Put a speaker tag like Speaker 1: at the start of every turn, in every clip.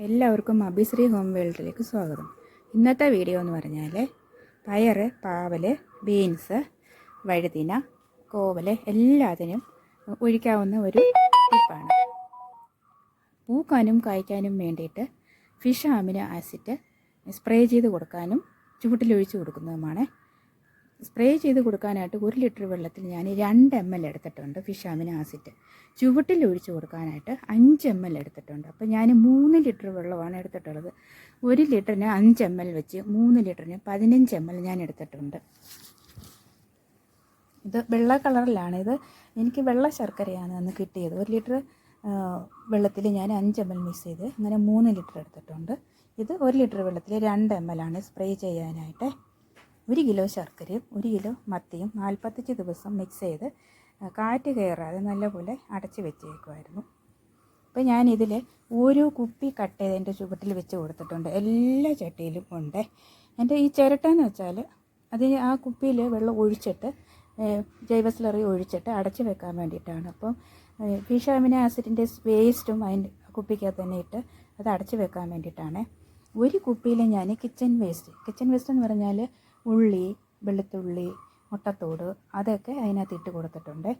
Speaker 1: എല്ലാവർക്കും അഭിശ്രീ ഹോം വേൾഡിലേക്ക് സ്വാഗതം. ഇന്നത്തെ വീഡിയോ എന്ന് പറഞ്ഞാൽ പയർ പാവൽ ബീൻസ് വഴുതിന കോവൽ എല്ലാത്തിനും ഒഴിക്കാവുന്ന ഒരു ടിപ്പാണ്. പൂക്കാനും കായ്ക്കാനും വേണ്ടിയിട്ട് ഫിഷ് ആമിന് ആസിഡ് സ്പ്രേ ചെയ്ത് കൊടുക്കാനും ചുവട്ടിലൊഴിച്ച് കൊടുക്കുന്നതുമാണ് സ്പ്രേ ചെയ്ത് കൊടുക്കാനായിട്ട് ഒരു ലിറ്റർ വെള്ളത്തിൽ ഞാൻ രണ്ട് എം എൽ എടുത്തിട്ടുണ്ട് ഫിഷ് ആസിഡ് ചുവട്ടിൽ ഒഴിച്ച് കൊടുക്കാനായിട്ട് അഞ്ച് എം എൽ എടുത്തിട്ടുണ്ട്. അപ്പോൾ ഞാൻ മൂന്ന് ലിറ്റർ വെള്ളമാണ് എടുത്തിട്ടുള്ളത്. ഒരു ലിറ്ററിന് അഞ്ച് എം എൽ വെച്ച് മൂന്ന് ലിറ്ററിന് പതിനഞ്ച് എം എൽ ഞാൻ എടുത്തിട്ടുണ്ട്. ഇത് വെള്ള കളറിലാണ്. ഇത് എനിക്ക് വെള്ള ശർക്കരയാണ് അന്ന് കിട്ടിയത്. ഒരു ലിറ്റർ വെള്ളത്തിൽ ഞാൻ അഞ്ച് എം എൽ മിക്സ് ചെയ്ത് അങ്ങനെ മൂന്ന് ലിറ്റർ എടുത്തിട്ടുണ്ട്. ഇത് ഒരു ലിറ്റർ വെള്ളത്തിൽ രണ്ട് എം എൽ ആണ് സ്പ്രേ ചെയ്യാനായിട്ട് ഒരു കിലോ ശർക്കരയും ഒരു കിലോ മത്തിയും നാൽപ്പത്തഞ്ച് ദിവസം മിക്സ് ചെയ്ത് കാറ്റ് കയറാതെ നല്ലപോലെ അടച്ച് വെച്ചേക്കുമായിരുന്നു അപ്പോൾ ഞാനിതിൽ ഓരോ കുപ്പി കട്ട് ചെയ്ത് എന്റെ ചുവട്ടിൽ വെച്ച് കൊടുത്തിട്ടുണ്ട്. എല്ലാ ചട്ടിയിലും ഉണ്ട്. എന്റെ ഈ ചിരട്ടയെന്ന് വെച്ചാൽ അത് ആ കുപ്പിയിൽ വെള്ളം ഒഴിച്ചിട്ട് ജൈവ സ്ലറി ഒഴിച്ചിട്ട് അടച്ച് വെക്കാൻ വേണ്ടിയിട്ടാണ്. അപ്പം ഫിഷ് അമിനോ ആസിഡിന്റെ വേസ്റ്റും അതിന്റെ കുപ്പിക്കകത്ത് തന്നെ ഇട്ട് അത് അടച്ച് വെക്കാൻ വേണ്ടിയിട്ടാണ്. ഒരു കുപ്പിയിൽ ഞാൻ കിച്ചൺ വേസ്റ്റ് കിച്ചൺ വേസ്റ്റ് എന്ന് പറഞ്ഞാൽ ഉള്ളി വെളുത്തുള്ളി മുട്ടത്തോട് അതൊക്കെ അതിനകത്ത് ഇട്ട് കൊടുത്തിട്ടുണ്ട്.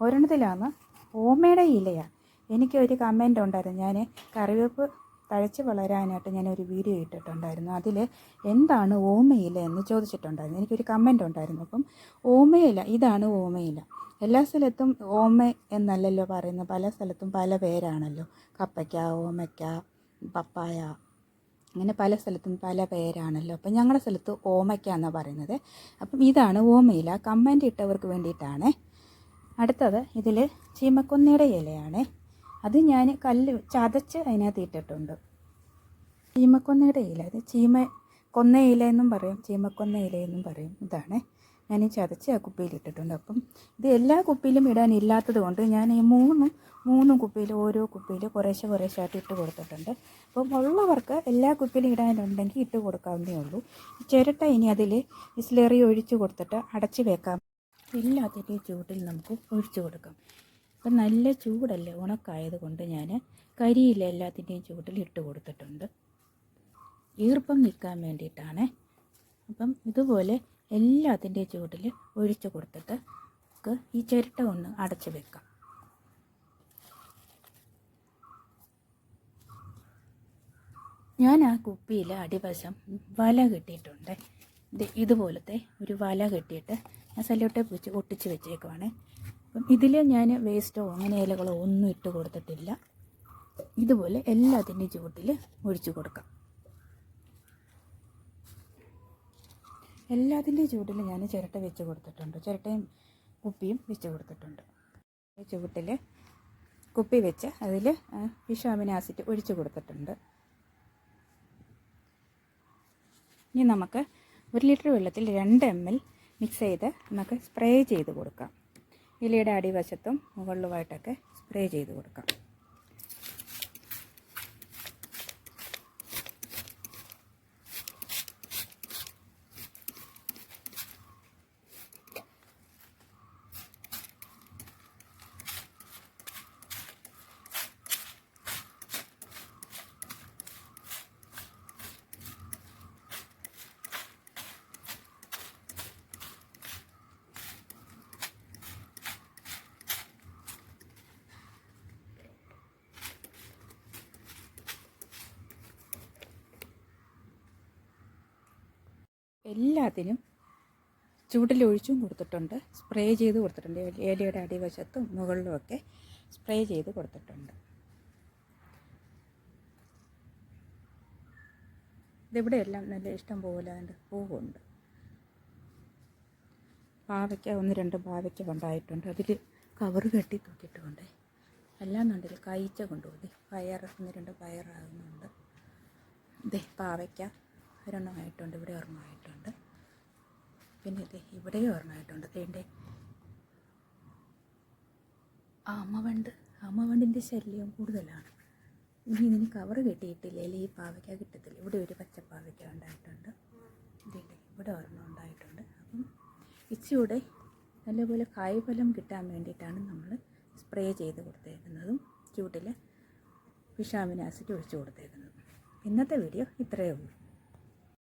Speaker 1: ഒരെണ്ണത്തിലാണ് ഓമയുടെ ഇലയാണ് എനിക്കൊരു കമന്റ് ഉണ്ടായിരുന്നു. ഞാൻ കറിവേപ്പ് തഴച്ച് വളരാനായിട്ട് ഞാനൊരു വീഡിയോ ഇട്ടിട്ടുണ്ടായിരുന്നു. അതിൽ എന്താണ് ഓമയില എന്ന് ചോദിച്ചിട്ടുണ്ടായിരുന്നു. എനിക്കൊരു കമന്റ് ഉണ്ടായിരുന്നു. അപ്പം ഓമയില ഇതാണ് ഓമയില എല്ലാ സ്ഥലത്തും ഓമ എന്നല്ലല്ലോ പറയുന്നത്. പല സ്ഥലത്തും പല പേരാണല്ലോ. കപ്പയ്ക്ക ഓമയ്ക്ക പപ്പായ അങ്ങനെ പല സ്ഥലത്തും പല പേരാണല്ലോ. അപ്പം ഞങ്ങളുടെ സ്ഥലത്ത് ഓമയ്ക്ക എന്നാണ് പറയുന്നത്. അപ്പം ഇതാണ് ഓമയില. കമ്മന്റ് ഇട്ടവർക്ക് വേണ്ടിയിട്ടാണ്. അടുത്തത് ഇതിൽ ചീമക്കൊന്നയുടെ ഇലയാണ്. അത് ഞാൻ കല്ല് ചതച്ച് അതിനകത്ത് ഇട്ടിട്ടുണ്ട്. ചീമക്കൊന്നയുടെ ഇല. അത് ചീമ കൊന്ന ഇല എന്നും പറയും. ചീമക്കൊന്ന ഇല എന്നും പറയും. ഇതാണ്. ഞാൻ ഈ ചതച്ച് ആ കുപ്പിയിൽ ഇട്ടിട്ടുണ്ട് അപ്പം ഇത് എല്ലാ കുപ്പിയിലും ഇടാനില്ലാത്തത് കൊണ്ട് ഞാൻ ഈ മൂന്നും മൂന്നും കുപ്പിയിൽ ഓരോ കുപ്പിയിൽ കുറേശ്ശെ കുറേശ്ശായിട്ട് ഇട്ട് കൊടുത്തിട്ടുണ്ട്. അപ്പം ഉള്ളവർക്ക് എല്ലാ കുപ്പിയിലും ഇടാനുണ്ടെങ്കിൽ ഇട്ട് കൊടുക്കാവുന്നേ ഉള്ളൂ. ചിരട്ട ഇനി അതിൽ ബിസ്ലേറി ഒഴിച്ചു കൊടുത്തിട്ട് അടച്ച് വെക്കാം. എല്ലാത്തിന്റെയും ചൂട്ടിൽ നമുക്ക് ഒഴിച്ചു കൊടുക്കാം. അപ്പം നല്ല ചൂടല്ലേ ഉണക്കായത് കൊണ്ട് ഞാൻ കരിയില എല്ലാത്തിന്റെയും ചൂട്ടിൽ ഇട്ട് കൊടുത്തിട്ടുണ്ട്. ഈർപ്പം നിൽക്കാൻ വേണ്ടിയിട്ടാണ്. അപ്പം ഇതുപോലെ എല്ലാത്തിന്റെയും ചൂടിൽ ഒഴിച്ചു കൊടുത്തിട്ട് നമുക്ക് ഈ ചിരട്ട ഒന്ന് അടച്ചു വെക്കാം. ഞാൻ ആ കുപ്പിയിൽ അടിവശം വല കെട്ടിയിട്ടുണ്ട്. ഇത് ഇതുപോലത്തെ ഒരു വല കെട്ടിയിട്ട് ഞാൻ സല്ലോട്ടെ വെച്ച് ഒട്ടിച്ച് വെച്ചേക്കുവാണ്. അപ്പം ഇതിൽ ഞാൻ വേസ്റ്റോ അങ്ങനെ ഇലകളോ ഒന്നും ഇട്ട് കൊടുത്തിട്ടില്ല. ഇതുപോലെ എല്ലാത്തിന്റെയും ചുവട്ടിൽ ഒഴിച്ചു കൊടുക്കാം. എല്ലാത്തിന്റെയും ചുവട്ടിൽ ഞാൻ ചിരട്ട വെച്ച് കൊടുത്തിട്ടുണ്ട്. ചിരട്ടയും കുപ്പിയും വെച്ച് കൊടുത്തിട്ടുണ്ട്. ചുവട്ടിൽ കുപ്പി വെച്ച് അതിൽ ഫിഷ് അമിനോ ആസിഡ് ഒഴിച്ച് കൊടുത്തിട്ടുണ്ട്. ഇനി നമുക്ക് ഒരു ലിറ്റർ വെള്ളത്തിൽ രണ്ട് എം എൽ മിക്സ് ചെയ്ത് നമുക്ക് സ്പ്രേ ചെയ്ത് കൊടുക്കാം. ഇലയുടെ അടിവശത്തും മുകളിലുമായിട്ടൊക്കെ സ്പ്രേ ചെയ്ത് കൊടുക്കാം. എല്ലാത്തിനും ചൂടിലൊഴിച്ചും കൊടുത്തിട്ടുണ്ട്. സ്പ്രേ ചെയ്ത് കൊടുത്തിട്ടുണ്ട്. ഏലയുടെ അടിവശത്തും മുകളിലുമൊക്കെ സ്പ്രേ ചെയ്ത് കൊടുത്തിട്ടുണ്ട്. ഇതിവിടെ എല്ലാം നല്ല ഇഷ്ടം പോലെ അതിന്റെ പൂവുണ്ട്. പാവയ്ക്ക ഒന്ന് രണ്ട് പാവയ്ക്ക ഉണ്ടായിട്ടുണ്ട് അതിൽ കവർ കെട്ടി തൂക്കിയിട്ടുണ്ട്. എല്ലാം നണ്ടിൽ കഴിച്ച കൊണ്ടുപോയി. പയർ ഒന്ന് രണ്ട് പയറാകുന്നുണ്ട്. ഇതേ പാവയ്ക്ക. ഒരെണ്ണമായിട്ടുണ്ട് ഇവിടെ ഒരെണ്ണമായിട്ടുണ്ട് പിന്നെ ഇത് ഇവിടെയും ഒരെണ്ണമായിട്ടുണ്ട് ഇതിന്റെ ആമവണ്ട് അമ്മവണ്ടിന്റെ ശല്യം കൂടുതലാണ്. ഇനി ഇതിന് കവർ കെട്ടിയിട്ടില്ലെങ്കിൽ ഈ പാവയ്ക്ക കിട്ടത്തില്ല? ഇവിടെ ഒരു പച്ചപ്പാവയ്ക്ക ഉണ്ടായിട്ടുണ്ട്. ഇതിന്റെ ഇവിടെ ഒരെണ്ണം ഉണ്ടായിട്ടുണ്ട്. അപ്പം ഇച്ചിയുടെ നല്ലപോലെ കായ്ഫലം കിട്ടാൻ വേണ്ടിയിട്ടാണ് നമ്മൾ സ്പ്രേ ചെയ്ത് കൊടുത്തേക്കുന്നതും ചൂട്ടിൽ വിഷാമിൻ ആസിഡ് ഒഴിച്ച് കൊടുത്തേക്കുന്നത്. ഇന്നത്തെ വീഡിയോ ഇത്രയേ ഉള്ളൂ.